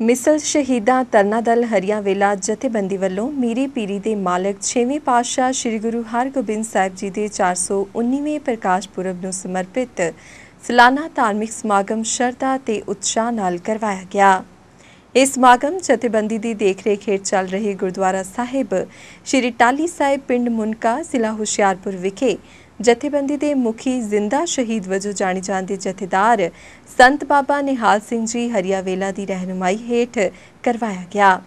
ਮਿਸਲ ਸ਼ਹੀਦਾਂ ਤਰਨਾ ਦਲ ਹਰੀਆਂ ਵੇਲਾ ਜਥੇਬੰਦੀ ਵੱਲੋਂ ਮੀਰੀ ਪੀਰੀ ਦੇ ਮਾਲਕ 6ਵੇਂ ਪਾਤਸ਼ਾਹ ਸ੍ਰੀ ਗੁਰੂ ਹਰਗੋਬਿੰਦ ਸਾਹਿਬ ਜੀ ਦੇ 419ਵੇਂ ਪ੍ਰਕਾਸ਼ ਪੁਰਬ ਨੂੰ ਸਮਰਪਿਤ ਸਾਲਾਨਾ ਧਾਰਮਿਕ ਸਮਾਗਮ ਸ਼ਰਧਾ ਤੇ ਉਤਸ਼ਾਹ ਨਾਲ ਕਰਵਾਇਆ ਗਿਆ। ਇਸ ਸਮਾਗਮ ਜਥੇਬੰਦੀ ਦੀ ਦੇਖਰੇਖ ਹੇਠ ਚੱਲ ਰਹੇ ਗੁਰਦੁਆਰਾ ਸਾਹਿਬ ਸ਼੍ਰੀ ਟਾਲੀ ਸਾਹਿਬ ਪਿੰਡ ਮੁਨਕਾ ਜ਼ਿਲ੍ਹਾ ਹੁਸ਼ਿਆਰਪੁਰ ਵਿਖੇ ਜਥੇਬੰਦੀ ਦੇ ਮੁਖੀ ਜ਼ਿੰਦਾ ਸ਼ਹੀਦ ਵਜੋਂ ਜਾਣੇ ਜਾਂਦੇ ਜਥੇਦਾਰ ਸੰਤ ਬਾਬਾ ਨਿਹਾਲ ਸਿੰਘ ਜੀ ਹਰੀਆਵੇਲਾ ਦੀ ਰਹਿਨੁਮਾਈ ਹੇਠ ਕਰਵਾਇਆ ਗਿਆ।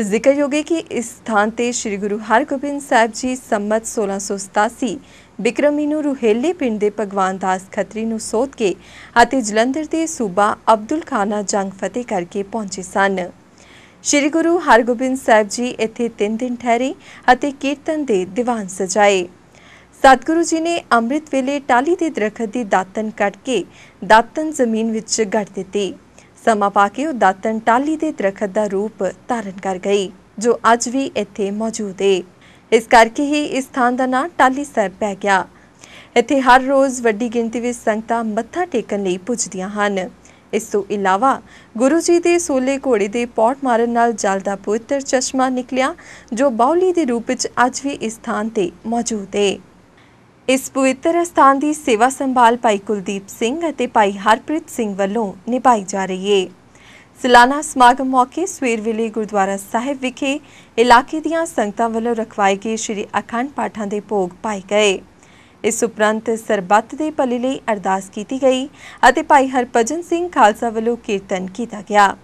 ਜ਼ਿਕਰਯੋਗ ਹੈ ਕਿ ਇਸ ਸਥਾਨ ਤੇ ਸ੍ਰੀ ਗੁਰੂ ਹਰਗੋਬਿੰਦ ਸਾਹਿਬ ਜੀ ਸੰਮਤ 1687 ਬਿਕਰਮੀ ਨੂੰ ਰੁਹੇਲੇ ਪਿੰਡ ਦੇ ਭਗਵਾਨ ਦਾਸ ਖੱਤਰੀ ਨੂੰ ਸੋਧ ਕੇ ਅਤੇ ਜਲੰਧਰ ਦੇ ਸੂਬਾ ਅਬਦੁਲ ਖਾਨਾ ਜੰਗ ਫਤਿਹ ਕਰਕੇ ਪਹੁੰਚੇ ਸਨ। ਸ੍ਰੀ ਗੁਰੂ ਹਰਗੋਬਿੰਦ ਸਾਹਿਬ ਜੀ ਇੱਥੇ 3 ਦਿਨ ਠਹਿਰੇ ਅਤੇ ਕੀਰਤਨ ਦੇ ਦੀਵਾਨ ਸਜਾਏ। ਸਤਿਗੁਰੂ ਜੀ ਨੇ ਅੰਮ੍ਰਿਤ ਵੇਲੇ ਟਾਲੀ ਦੇ ਦਰਖਤ ਦੀ ਦਾਤਨ ਕੱਟ ਕੇ ਦਾਤਨ ਜ਼ਮੀਨ ਵਿੱਚ ਗੱਡ ਦਿੱਤੀ। ਸਮਾਂ ਪਾ ਕੇ ਉਹ ਦਾਤਨ ਟਾਲੀ ਦੇ ਦਰਖਤ ਦਾ ਰੂਪ ਧਾਰਨ ਕਰ ਗਈ, ਜੋ ਅੱਜ ਵੀ ਇੱਥੇ ਮੌਜੂਦ ਹੈ ਇਸ ਕਰਕੇ ਹੀ ਇਸ ਸਥਾਨ ਦਾ ਨਾਂ ਟਾਲੀ ਸਾਹਿਬ ਪੈ ਗਿਆ। ਇੱਥੇ ਹਰ ਰੋਜ਼ ਵੱਡੀ ਗਿਣਤੀ ਵਿੱਚ ਸੰਗਤਾਂ ਮੱਥਾ ਟੇਕਣ ਲਈ ਪੁੱਜਦੀਆਂ ਹਨ। ਇਸ ਤੋਂ ਇਲਾਵਾ ਗੁਰੂ ਜੀ ਦੇ ਸੋਲੇ ਘੋੜੇ ਦੇ ਪੌਟ ਮਾਰਨ ਨਾਲ ਜਲ ਦਾ ਪਵਿੱਤਰ ਚਸ਼ਮਾ ਨਿਕਲਿਆ, ਜੋ ਬਾਉਲੀ ਦੇ ਰੂਪ ਵਿੱਚ ਅੱਜ ਵੀ ਇਸ ਥਾਂ ਤੇ ਮੌਜੂਦ ਹੈ ਇਸ ਪਵਿੱਤਰ ਸਥਾਨ ਦੀ ਸੇਵਾ ਸੰਭਾਲ ਭਾਈ ਕੁਲਦੀਪ ਸਿੰਘ ਅਤੇ ਭਾਈ ਹਰਪ੍ਰੀਤ ਸਿੰਘ ਵੱਲੋਂ ਨਿਭਾਈ ਜਾ ਰਹੀ ਹੈ ਸਾਲਾਨਾ ਸਮਾਗਮ ਮੌਕੇ ਸਵੇਰ ਵੇਲੇ ਗੁਰਦੁਆਰਾ ਸਾਹਿਬ ਵਿਖੇ ਇਲਾਕੇ ਦੀਆਂ ਸੰਗਤਾਂ ਵੱਲੋਂ ਰਖਵਾਏ ਗਏ ਸ੍ਰੀ ਅਖੰਡ ਪਾਠਾਂ ਦੇ ਭੋਗ ਪਾਏ ਗਏ। ਇਸ ਉਪਰੰਤ ਸਰਬੱਤ ਦੇ ਭਲੇ ਲਈ ਅਰਦਾਸ ਕੀਤੀ ਗਈ ਅਤੇ ਭਾਈ ਹਰਭਜਨ ਸਿੰਘ ਖਾਲਸਾ ਵੱਲੋਂ ਕੀਰਤਨ ਕੀਤਾ ਗਿਆ।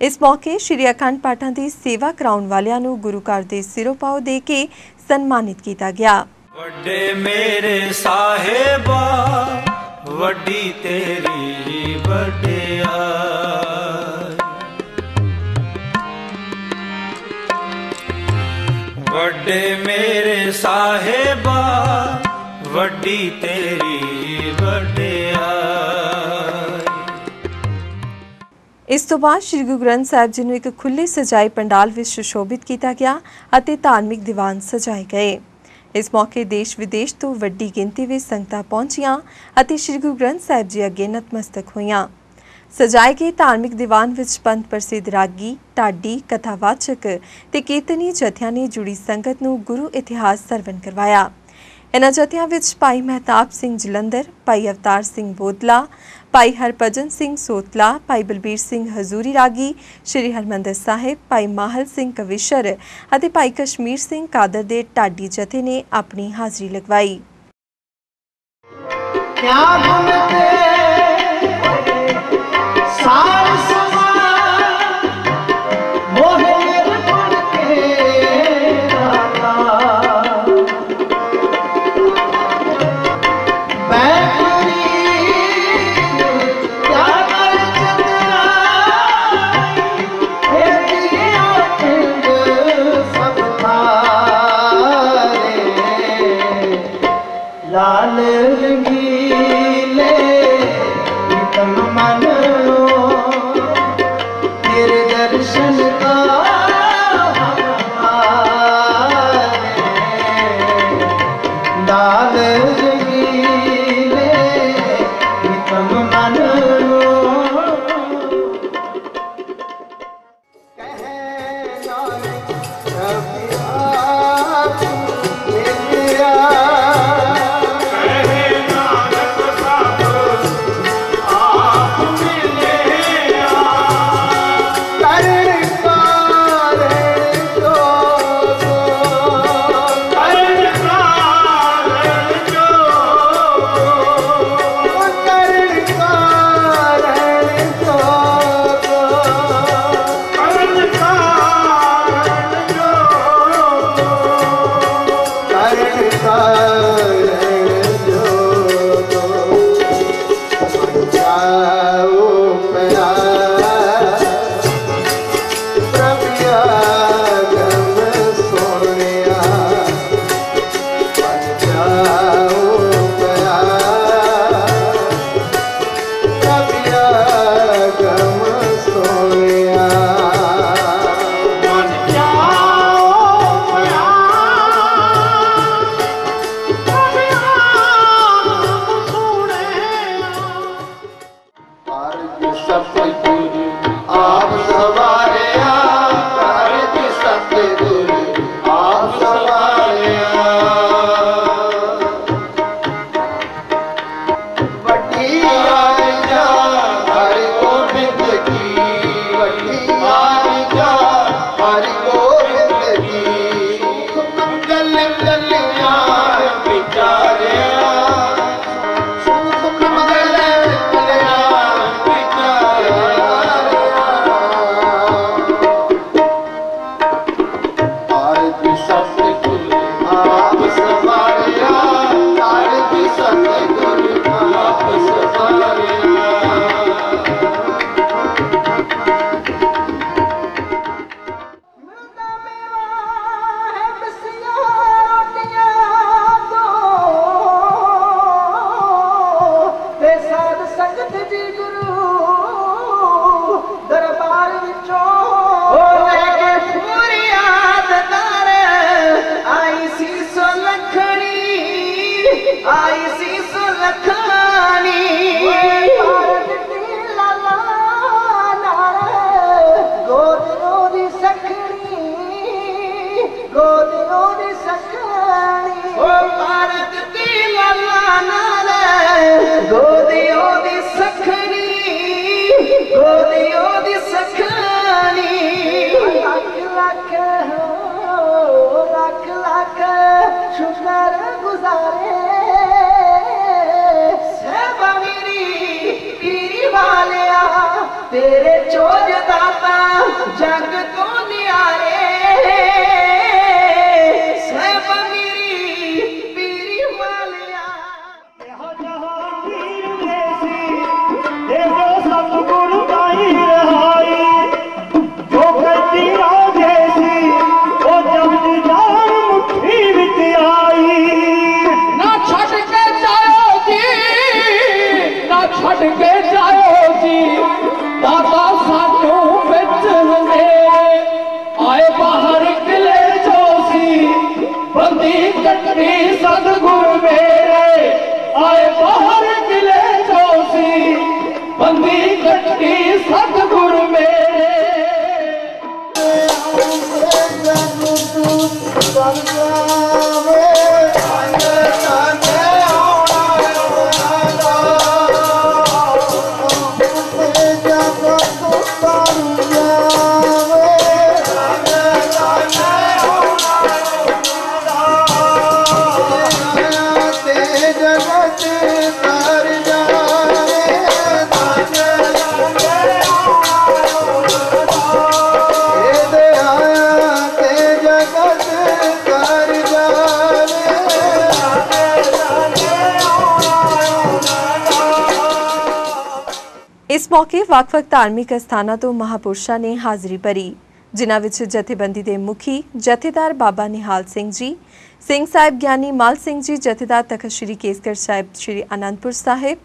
ਇਸ ਮੌਕੇ ਸ੍ਰੀ ਅਖੰਡ ਪਾਠਾਂ ਦੀ ਸੇਵਾ ਕਰਾਉਣ ਵਾਲਿਆਂ ਨੂੰ ਗੁਰੂ ਘਰ ਦੇ ਸਿਰੋਂ ਪਾਉ ਦੇ ਕੇ ਸਨਮਾਨਿਤ ਕੀਤਾ ਗਿਆ। ਵੱਡੇ ਮੇਰੇ ਸਾਹਿਬਾ, ਵੱਡੀ ਤੇਰੀ ਵਡਿਆਈ ਵੱਡੇ ਮੇਰੇ ਸਾਹਿਬਾ, ਵੱਡੀ ਤੇਰੀ ਵਡਿਆਈ ਇਸ ਤੋਂ ਬਾਅਦ ਸ੍ਰੀ ਗੁਰੂ ਗ੍ਰੰਥ ਸਾਹਿਬ ਜੀ ਨੂੰ ਇੱਕ ਖੁੱਲੇ ਸਜਾਈ ਪੰਡਾਲ ਵਿੱਚ ਸੁਸ਼ੋਭਿਤ ਕੀਤਾ ਗਿਆ ਅਤੇ ਧਾਰਮਿਕ ਦੀਵਾਨ ਸਜਾਏ ਗਏ। ਇਸ ਮੌਕੇ ਦੇਸ਼ ਵਿਦੇਸ਼ ਤੋਂ ਵੱਡੀ ਗਿਣਤੀ ਵਿੱਚ ਸੰਗਤਾਂ ਪਹੁੰਚੀਆਂ ਅਤੇ ਸ੍ਰੀ ਗੁਰੂ ਗ੍ਰੰਥ ਸਾਹਿਬ ਜੀ ਅੱਗੇ ਨਤਮਸਤਕ ਹੋਈਆਂ। ਸਜਾਏ ਗਏ ਧਾਰਮਿਕ ਦੀਵਾਨ ਵਿੱਚ ਪੰਥ ਪ੍ਰਸਿੱਧ ਰਾਗੀ, ਢਾਡੀ, ਕਥਾਵਾਚਕ ਤੇ ਕੀਰਤਨੀ ਜਥਿਆਂ ਨੇ ਜੁੜੀ ਸੰਗਤ ਨੂੰ ਗੁਰੂ ਇਤਿਹਾਸ ਸਰਵਨ ਕਰਵਾਇਆ। ਇਹਨਾਂ ਜਥਿਆਂ ਵਿੱਚ ਭਾਈ ਮਹਿਤਾਬ ਸਿੰਘ ਜਲੰਧਰ, ਭਾਈ ਅਵਤਾਰ ਸਿੰਘ ਬੋਦਲਾ, ਭਾਈ ਹਰਪਜਨ ਸਿੰਘ ਸੋਤਲਾ, ਭਾਈ ਬਲਬੀਰ ਸਿੰਘ ਹਜ਼ੂਰੀ ਰਾਗੀ, ਸ਼੍ਰੀ ਹਰਮੰਦਰ ਸਾਹਿਬ, ਭਾਈ ਮਾਹਲ ਸਿੰਘ ਕਵਿਸ਼ਰ ਅਤੇ ਭਾਈ ਕਸ਼ਮੀਰ ਸਿੰਘ ਕਾਦਰ ਦੇ ਢਾਡੀ ਜਥੇ ਨੇ ਆਪਣੀ ਹਾਜ਼ਰੀ ਲਗਵਾਈ। ਕਿਆ ਗੁਣ 아. ਛੱਡ ਕੇ ਜਾਇਓ ਜੀ। ਦਾਤਾ ਸਾਨੂੰ ਵਿੱਚ ਹਨੇਰੇ ਆਏ ਬਾਹਰ ਕਿਲੇ ਜੋ ਸੀ। ਬੰਦੀ ਕੱਟਣੀ ਸਤਿਗੁਰ ਮੇਰੇ। ਆਏ ਬਾਹਰ ਕਿਲੇ ਜੋ ਸੀ। ਬੰਦੀ ਕੱਟਣੀ ਸਤਿਗੁਰ ਮੇਰੇ। ਜਗਤ ਇਸ ਮੌਕੇ ਵੱਖ-ਵੱਖ ਧਾਰਮਿਕ ਅਸਥਾਨਾਂ ਤੋਂ ਮਹਾਪੁਰਸ਼ਾਂ ਨੇ ਹਾਜ਼ਰੀ ਭਰੀ, ਜਿਨ੍ਹਾਂ ਵਿੱਚ ਜਥੇਬੰਦੀ ਦੇ ਮੁਖੀ ਜਥੇਦਾਰ ਬਾਬਾ ਨਿਹਾਲ ਸਿੰਘ ਜੀ, ਸਿੰਘ ਸਾਹਿਬ ਗਿਆਨੀ ਮਾਲ ਸਿੰਘ ਜੀ, ਜਥੇਦਾਰ ਤਖਤ ਸ੍ਰੀ ਕੇਸਗੜ੍ਹ ਸਾਹਿਬ ਸ੍ਰੀ ਅਨੰਦਪੁਰ ਸਾਹਿਬ,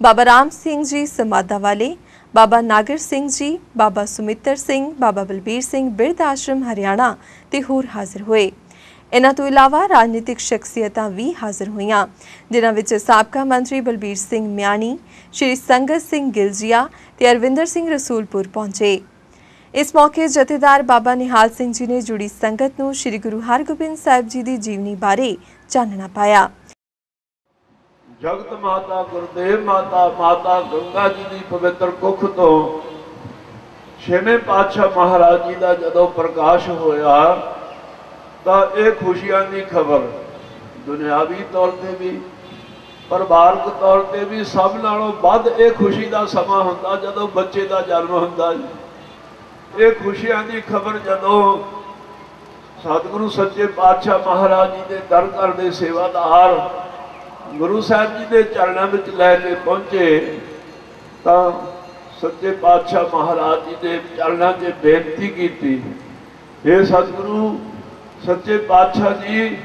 ਬਾਬਾ ਰਾਮ ਸਿੰਘ ਜੀ ਸਮਾਦਾ ਵਾਲੇ, ਬਾਬਾ ਨਾਗਰ ਸਿੰਘ ਜੀ, ਬਾਬਾ ਸੁਮਿੱਤਰ ਸਿੰਘ, ਬਾਬਾ ਬਲਬੀਰ ਸਿੰਘ ਬਿਰਧ ਆਸ਼ਰਮ ਹਰਿਆਣਾ ਤੇ ਹੋਰ ਹਾਜ਼ਰ ਹੋਏ। ਇਨ੍ਹਾਂ ਤੋਂ ਇਲਾਵਾ ਰਾਜਨੀਤਿਕ ਸ਼ਖਸੀਅਤਾਂ ਵੀ ਹਾਜ਼ਰ ਹੋਈਆਂ। ਜਿਨ੍ਹਾਂ ਵਿੱਚ ਸਾਬਕਾ ਮੰਤਰੀ ਬਲਬੀਰ ਸਿੰਘ ਮਿਆਣੀ, ਸ਼੍ਰੀ ਸੰਗਤ ਸਿੰਘ ਗਿਲਜੀਆ ਤੇ ਅਰਵਿੰਦਰ ਸਿੰਘ ਰਸੂਲਪੁਰ ਪਹੁੰਚੇ। ਇਸ ਮੌਕੇ ਜਥੇਦਾਰ ਬਾਬਾ ਨਿਹਾਲ ਸਿੰਘ ਜੀ ਨੇ ਜੁੜੀ ਸੰਗਤ ਨੂੰ ਸ਼੍ਰੀ ਗੁਰੂ ਹਰਗੋਬਿੰਦ ਸਾਹਿਬ ਜੀ ਦੀ ਜੀਵਨੀ ਬਾਰੇ ਚਾਨਣਾ ਪਾਇਆ। ਜਗਤ ਮਾਤਾ, ਗੁਰਦੇਵ ਮਾਤਾ ਮਾਤਾ ਗੰਗਾ ਜੀ ਦੀ ਪਵਿੱਤਰ ਕੁੱਖ ਤੋਂ ਛੇਵੇਂ ਪਾਤਸ਼ਾਹ ਮਹਾਰਾਜ ਜੀ ਦਾ ਜਦੋਂ ਪ੍ਰਕਾਸ਼ ਹੋਇਆ ਤਾਂ ਇਹ ਖੁਸ਼ੀਆਂ ਦੀ ਖਬਰ ਦੁਨਿਆਵੀ ਤੌਰ ਤੇ ਵੀ, ਪਰਿਵਾਰਕ ਤੌਰ ਤੇ ਵੀ ਸਭ ਨਾਲੋਂ ਵੱਧ ਇਹ ਖੁਸ਼ੀ ਦਾ ਸਮਾਂ ਹੁੰਦਾ ਜਦੋਂ ਬੱਚੇ ਦਾ ਜਨਮ ਹੁੰਦਾ ਜੀ। ਇਹ ਖੁਸ਼ੀਆਂ ਦੀ ਖਬਰ ਜਦੋਂ ਸਤਿਗੁਰੂ ਸੱਚੇ ਪਾਤਸ਼ਾਹ ਮਹਾਰਾਜ ਜੀ ਦੇ ਦਰ ਘਰ ਦੇ ਸੇਵਾਦਾਰ ਗੁਰੂ ਸਾਹਿਬ ਜੀ ਦੇ ਚਰਨਾਂ ਵਿੱਚ ਲੈ ਕੇ ਪਹੁੰਚੇ, ਤਾਂ ਸੱਚੇ ਪਾਤਸ਼ਾਹ ਮਹਾਰਾਜ ਜੀ ਦੇ ਚਰਨਾਂ 'ਚ ਬੇਨਤੀ ਕੀਤੀ हे ਸਤਿਗੁਰੂ ਸੱਚੇ ਪਾਤਸ਼ਾਹ ਜੀ,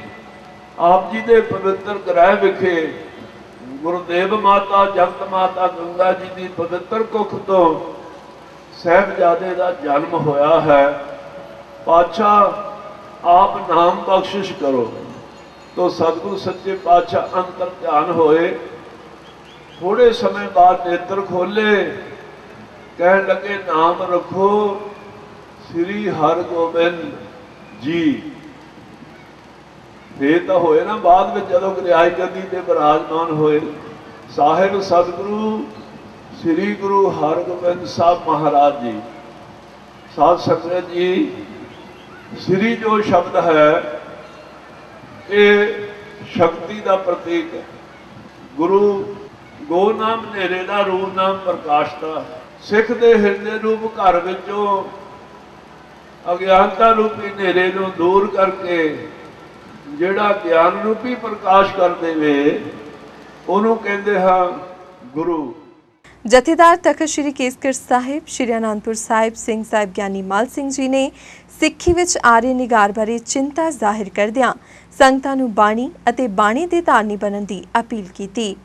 ਆਪ ਜੀ ਦੇ ਪਵਿੱਤਰ ਗ੍ਰਹਿ ਵਿਖੇ ਗੁਰਦੇਵ ਮਾਤਾ, ਜਗਤ ਮਾਤਾ ਗੰਗਾ ਜੀ ਦੀ ਪਵਿੱਤਰ ਕੁੱਖ ਤੋਂ ਸਹਿਬਜ਼ਾਦੇ ਦਾ ਜਨਮ ਹੋਇਆ ਹੈ। ਪਾਤਸ਼ਾਹ, ਆਪ ਨਾਮ ਬਖਸ਼ਿਸ਼ ਕਰੋ। ਤੋ ਸਤਿਗੁਰੂ ਸੱਚੇ ਪਾਤਸ਼ਾਹ ਅੰਤਰ ਧਿਆਨ ਹੋਏ। ਥੋੜੇ ਸਮੇਂ ਬਾਅਦ ਨੇਤਰ ਖੋਲੇ ਕਹਿਣ ਲੱਗੇ, ਨਾਮ ਰੱਖੋ, ਸ੍ਰੀ ਹਰਗੋਬਿੰਦ ਜੀ। ਇਹ ਤਾਂ ਹੋਏ ਨਾ ਬਾਅਦ ਵਿੱਚ ਜਦੋਂ ਗ੍ਰਿਆਈ ਗੱਦੀ ਤੇ ਬਿਰਾਜਮਾਨ ਹੋਏ। ਸਾਹਿਬ ਸਤਿਗੁਰੂ, ਸ੍ਰੀ ਗੁਰੂ ਹਰਗੋਬਿੰਦ ਸਾਹਿਬ ਮਹਾਰਾਜ ਜੀ। ਸਾਧ ਸੰਗਤ ਜੀ, ਸ੍ਰੀ ਜੋ ਸ਼ਬਦ ਹੈ, ਇਹ ਸ਼ਕਤੀ ਦਾ ਪ੍ਰਤੀਕ ਹੈ। ਗੁਰੂ ਗੋ ਨਾਮ ਨੇਰੇ ਦਾ ਰੂਪ ਨਾਮ ਪ੍ਰਕਾਸ਼ ਸਿੱਖ ਦੇ ਹਿਰਦੇ ਰੂਪ ਘਰ ਵਿੱਚੋਂ ਅਗਿਆਨਤਾ ਰੂਪੀ ਨੇਰੇ ਨੂੰ ਦੂਰ ਕਰਕੇ ਜਿਹੜਾ ਗਿਆਨ ਰੂਪੀ ਪ੍ਰਕਾਸ਼ ਕਰ ਦੇਵੇ ਉਹਨੂੰ ਕਹਿੰਦੇ ਹਾਂ ਗੁਰੂ। ਜਥੇਦਾਰ ਤਖਤ ਸ੍ਰੀ ਕੇਸਗੜ੍ਹ ਸਾਹਿਬ ਸ੍ਰੀ ਅਨੰਦਪੁਰ ਸਾਹਿਬ ਸਿੰਘ ਸਾਹਿਬ ਗਿਆਨੀ ਮਾਲ ਸਿੰਘ ਜੀ ਨੇ ਸਿੱਖੀ ਵਿੱਚ ਆਰੇ ਨਿਗਾਰ ਬਾਰੇ ਚਿੰਤਾ ਜ਼ਾਹਿਰ ਕਰਦਿਆਂ ਸੰਗਤਾਂ ਨੂੰ ਬਾਣੀ ਅਤੇ ਬਾਣੀ ਦੇ ਧਾਰਨੀ ਬਣਨ ਦੀ ਅਪੀਲ ਕੀਤੀ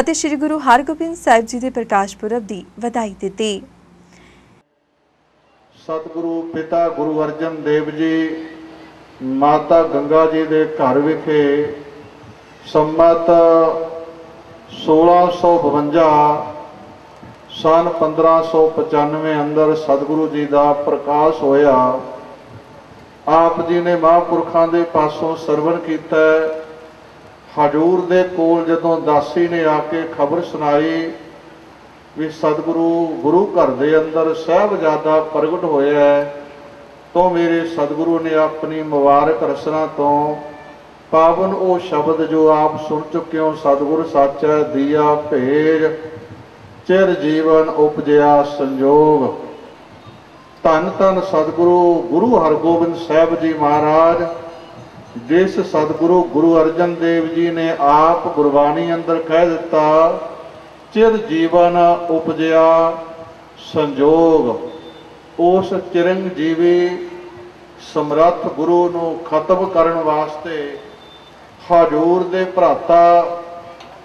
ਅਤੇ ਸ੍ਰੀ ਗੁਰੂ ਹਰਗੋਬਿੰਦ ਸਾਹਿਬ ਜੀ ਦੇ ਪ੍ਰਕਾਸ਼ ਪੁਰਬ ਦੀ ਵਧਾਈ ਦਿੱਤੀ। ਸਤਿਗੁਰੂ ਪਿਤਾ ਗੁਰੂ ਅਰਜਨ ਦੇਵ ਜੀ ਮਾਤਾ ਗੰਗਾ ਜੀ ਦੇ ਘਰ ਵਿਖੇ ਸੰਮਤ 1652 ਸਨ 1595 ਅੰਦਰ ਸਤਿਗੁਰੂ ਜੀ ਦਾ ਪ੍ਰਕਾਸ਼ ਹੋਇਆ। ਆਪ ਜੀ ਨੇ ਮਹਾਂਪੁਰਖਾਂ ਦੇ ਪਾਸੋਂ ਸਰਵਣ ਕੀਤਾ। ਹਜੂਰ ਦੇ ਕੋਲ ਜਦੋਂ ਦਾਸੀ ਨੇ ਆ ਕੇ ਖਬਰ ਸੁਣਾਈ ਵੀ ਸਤਿਗੁਰੂ ਗੁਰੂ ਘਰ ਦੇ ਅੰਦਰ ਸਹਿਬਜ਼ਾਦਾ ਪ੍ਰਗਟ ਹੋਇਆ ਹੈ ਤੋਂ ਮੇਰੇ ਸਤਿਗੁਰੂ ਨੇ ਆਪਣੀ ਮੁਬਾਰਕ ਰਸਨਾ ਤੋਂ ਪਾਵਨ ਉਹ ਸ਼ਬਦ ਜੋ ਆਪ ਸੁਣ ਚੁੱਕੇ ਹੋ, ਸਤਿਗੁਰ ਸੱਚ ਹੈ ਦੀਆ ਭੇਜ, ਚਿਰ ਜੀਵਨ ਉਪਜਿਆ ਸੰਜੋਗ। ਧੰਨ ਧੰਨ ਸਤਿਗੁਰੂ ਗੁਰੂ ਹਰਗੋਬਿੰਦ ਸਾਹਿਬ ਜੀ ਮਹਾਰਾਜ, ਜਿਸ ਸਤਿਗੁਰੂ ਗੁਰੂ ਅਰਜਨ ਦੇਵ ਜੀ ਨੇ ਆਪ ਗੁਰਬਾਣੀ ਅੰਦਰ ਕਹਿ ਦਿੱਤਾ, ਚਿਰ ਜੀਵਨ ਉਪਜਿਆ ਸੰਜੋਗ। ਉਸ ਚਿਰੰਜੀਵੀ ਸਮਰੱਥ ਗੁਰੂ ਨੂੰ ਖਤਮ ਕਰਨ ਵਾਸਤੇ ਹਜੂਰ ਦੇ ਭਰਾਤਾ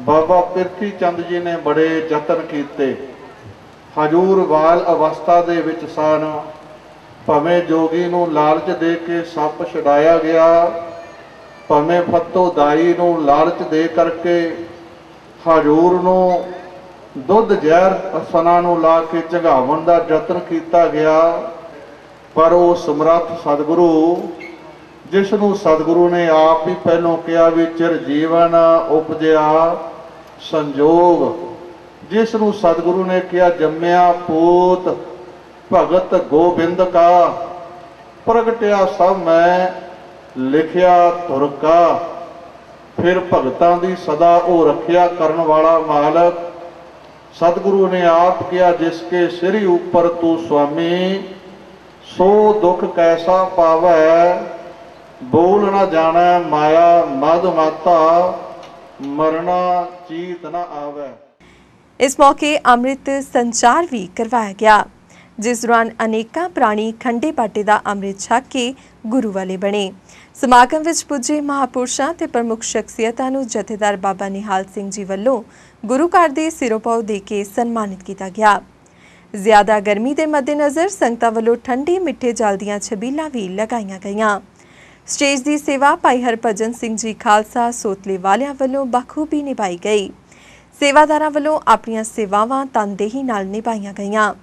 ਬਾਬਾ ਪਿਰਥੀ ਚੰਦ ਜੀ ਨੇ ਬੜੇ ਯਤਨ ਕੀਤੇ। ਹਜੂਰ ਵਾਲ ਅਵਸਥਾ ਦੇ ਵਿੱਚ ਸਨ। ਭਵੇਂ ਜੋਗੀ ਨੂੰ ਲਾਲਚ ਦੇ ਕੇ ਸੱਪ ਛਡਾਇਆ ਗਿਆ, ਭਵੇਂ ਫੱਤੋ ਦਾਈ ਨੂੰ ਲਾਲਚ ਦੇ ਕਰਕੇ ਹਜੂਰ ਨੂੰ ਦੁੱਧ ਜ਼ਹਿਰ ਅਸਨਾ ਨੂੰ ਲਾ ਕੇ ਝਗਾਵਣ ਦਾ ਯਤਨ ਕੀਤਾ ਗਿਆ, ਪਰ ਉਹ ਸਮਰੱਥ ਸਤਿਗੁਰੂ, ਜਿਸ ਨੂੰ ਸਤਿਗੁਰੂ ਨੇ ਆਪ ਹੀ ਪਹਿਲੋਂ ਕਿਹਾ ਵੀ ਚਿਰ ਜੀਵਨ ਉਪਜਿਆ ਸੰਜੋਗ, ਜਿਸ ਨੂੰ ਸਤਿਗੁਰੂ ਨੇ ਕਿਹਾ ਜੰਮਿਆ ਪੂਤ ਭਗਤ ਗੋਬਿੰਦ ਕਾ, ਪ੍ਰਗਟਿਆ ਸਭ ਮੈਂ, ਲਿਖਿਆ ਧੁਰ ਕਾ। ਫਿਰ ਭਗਤਾਂ ਦੀ ਸਦਾ ਉਹ ਰੱਖਿਆ ਕਰਨ ਵਾਲਾ ਮਾਲਕ ਸਤਿਗੁਰੂ ਨੇ ਆਪ ਕਿਹਾ, ਜਿਸ ਕੇ ਸਿਰ ਉਪਰ ਤੂੰ ਸੁਆਮੀ, ਸੋ ਦੁਖ ਕੈਸਾ ਪਾਵੈ? ਬੋਲ ਨਾ ਜਾਣੈ ਮਾਇਆ, ਮਦ ਮਾਤਾ, ਮਰਨਾ ਚੀਤ ਨਾ ਆਵੈ। ਇਸ ਮੌਕੇ ਅੰਮ੍ਰਿਤ ਸੰਚਾਰ ਵੀ ਕਰਵਾਇਆ ਗਿਆ। ਜਿਸ ਦੌਰਾਨ ਅਨੇਕਾਂ ਪ੍ਰਾਣੀ ਖੰਡੇ ਪਾਟੇ ਦਾ ਅੰਮ੍ਰਿਤ ਛਕ ਕੇ ਗੁਰੂ ਵਾਲੇ ਬਣੇ। ਸਮਾਗਮ ਵਿੱਚ ਪੁੱਜੇ ਮਹਾਪੁਰਸ਼ਾਂ ਤੇ ਪ੍ਰਮੁੱਖ ਸ਼ਖਸੀਅਤਾਂ ਨੂੰ ਜਥੇਦਾਰ ਬਾਬਾ ਨਿਹਾਲ ਸਿੰਘ ਜੀ ਵੱਲੋਂ ਗੁਰੂ ਘਰ ਦੇ ਸਿਰੋਪਾਉ ਦੇ ਕੇ ਸਨਮਾਨਿਤ ਕੀਤਾ ਗਿਆ। ਜ਼ਿਆਦਾ ਗਰਮੀ ਦੇ ਮੱਦੇਨਜ਼ਰ ਸੰਗਤਾਂ ਵੱਲੋਂ ਠੰਡੇ ਮਿੱਠੇ ਜਲ ਦੀਆਂ ਛਬੀਲਾਂ ਵੀ ਲਗਾਈਆਂ ਗਈਆਂ। ਸਟੇਜ ਦੀ ਸੇਵਾ ਭਾਈ ਹਰਭਜਨ ਸਿੰਘ ਜੀ ਖਾਲਸਾ ਸੋਤਲੇ ਵਾਲਿਆਂ ਵੱਲੋਂ ਬਖੂਬੀ ਨਿਭਾਈ ਗਈ। ਸੇਵਾਦਾਰਾਂ ਵੱਲੋਂ ਆਪਣੀਆਂ ਸੇਵਾਵਾਂ ਤਨਦੇਹੀ ਨਾਲ ਨਿਭਾਈਆਂ ਗਈਆਂ।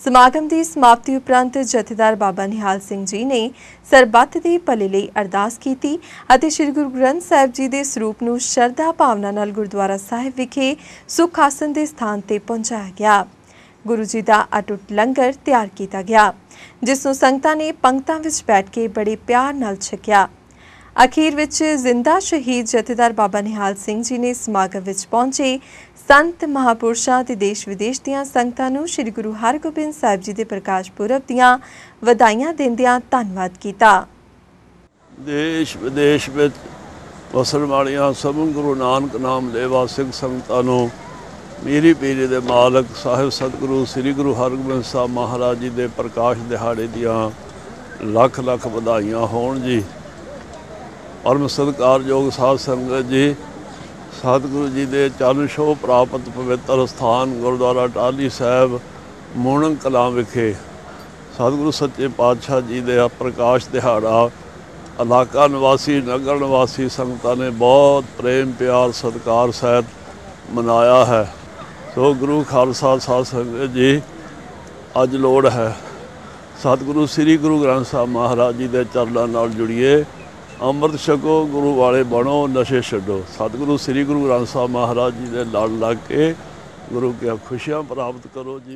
ਸਮਾਗਮ ਦੀ ਸਮਾਪਤੀ ਉਪਰੰਤ ਜਥੇਦਾਰ ਬਾਬਾ ਨਿਹਾਲ ਸਿੰਘ ਜੀ ਨੇ ਸਰਬੱਤ ਦੇ ਭਲੇ ਲਈ ਅਰਦਾਸ ਕੀਤੀ ਅਤੇ ਸ੍ਰੀ ਗੁਰੂ ਗ੍ਰੰਥ ਸਾਹਿਬ ਜੀ ਦੇ ਸਰੂਪ ਨੂੰ ਸ਼ਰਧਾ ਭਾਵਨਾ ਨਾਲ ਗੁਰਦੁਆਰਾ ਸਾਹਿਬ ਵਿਖੇ ਸੁਖ ਆਸਨ ਦੇ ਸਥਾਨ ਤੇ ਪਹੁੰਚਾਇਆ ਗਿਆ। ਗੁਰੂ ਜੀ ਦਾ ਅਟੁੱਟ ਲੰਗਰ ਤਿਆਰ ਕੀਤਾ ਗਿਆ, ਜਿਸ ਨੂੰ ਸੰਗਤਾਂ ਨੇ ਪੰਕਤਾਂ ਵਿੱਚ ਬੈਠ ਕੇ ਬੜੇ ਪਿਆਰ ਨਾਲ ਛਕਿਆ। ਅਖੀਰ ਵਿੱਚ ਜ਼ਿੰਦਾ ਸ਼ਹੀਦ ਜਥੇਦਾਰ ਬਾਬਾ ਨਿਹਾਲ ਸਿੰਘ ਜੀ ਨੇ ਸਮਾਗਮ ਵਿੱਚ ਪਹੁੰਚੇ ਸੰਤ ਮਹਾਪੁਰਸ਼ਾਂ ਤੇ ਦੇਸ਼ ਵਿਦੇਸ਼ ਦੀਆਂ ਸੰਗਤਾਂ ਨੂੰ ਸ੍ਰੀ ਗੁਰੂ ਹਰਗੋਬਿੰਦ ਸਾਹਿਬ ਜੀ ਦੇ ਪ੍ਰਕਾਸ਼ ਪੁਰਬ ਦੀਆਂ ਵਧਾਈਆਂ ਦਿੰਦਿਆਂ ਧੰਨਵਾਦ ਕੀਤਾ। ਦੇਸ਼ ਵਿਦੇਸ਼ ਵਿੱਚ ਵਸਣ ਵਾਲੀਆਂ ਸਭ ਗੁਰੂ ਨਾਨਕ ਨਾਮ ਲੈਵਾ ਸਿੰਘ ਸੰਗਤਾਂ ਨੂੰ ਮੇਰੀ ਪੀਰੀ ਦੇ ਮਾਲਕ ਸਾਹਿਬ ਸਤਿਗੁਰੂ ਸ੍ਰੀ ਗੁਰੂ ਹਰਗੋਬਿੰਦ ਸਾਹਿਬ ਮਹਾਰਾਜ ਜੀ ਦੇ ਪ੍ਰਕਾਸ਼ ਦਿਹਾੜੇ ਦੀਆਂ ਲੱਖ ਲੱਖ ਵਧਾਈਆਂ ਹੋਣ ਜੀ। ਪਰਮ ਸਤਿਕਾਰਯੋਗ ਸਾਧ ਸੰਗਤ ਜੀ ਸਤਿਗੁਰੂ ਜੀ ਦੇ ਚਰਨ ਛੋਹ ਪ੍ਰਾਪਤ ਪਵਿੱਤਰ ਸਥਾਨ ਗੁਰਦੁਆਰਾ ਟਾਹਲੀ ਸਾਹਿਬ ਮੋਹਣ ਕਲਾਂ ਵਿਖੇ। ਸਤਿਗੁਰੂ ਸੱਚੇ ਪਾਤਸ਼ਾਹ ਜੀ ਦੇ ਪ੍ਰਕਾਸ਼ ਦਿਹਾੜਾ, ਇਲਾਕਾ ਨਿਵਾਸੀ, ਨਗਰ ਨਿਵਾਸੀ ਸੰਗਤਾਂ ਨੇ ਬਹੁਤ ਪ੍ਰੇਮ, ਪਿਆਰ, ਸਤਿਕਾਰ ਸਹਿਤ ਮਨਾਇਆ ਹੈ। ਸੋ ਗੁਰੂ ਖਾਲਸਾ ਸਾਧ ਸੰਗਤ ਜੀ, ਅੱਜ ਲੋੜ ਹੈ। ਸਤਿਗੁਰੂ ਸ੍ਰੀ ਗੁਰੂ ਗ੍ਰੰਥ ਸਾਹਿਬ ਮਹਾਰਾਜ ਜੀ ਦੇ ਚਰਨਾਂ ਨਾਲ ਜੁੜੀਏ। ਅੰਮ੍ਰਿਤ ਛਕੋ, ਗੁਰੂ ਵਾਲੇ ਬਣੋ, ਨਸ਼ੇ ਛੱਡੋ। ਸਤਿਗੁਰੂ, ਸ੍ਰੀ ਗੁਰੂ ਗ੍ਰੰਥ ਸਾਹਿਬ ਮਹਾਰਾਜ ਜੀ ਦੇ ਲੜ ਲੱਗ ਕੇ ਗੁਰੂ ਕੀ ਖੁਸ਼ੀਆਂ ਪ੍ਰਾਪਤ ਕਰੋ ਜੀ।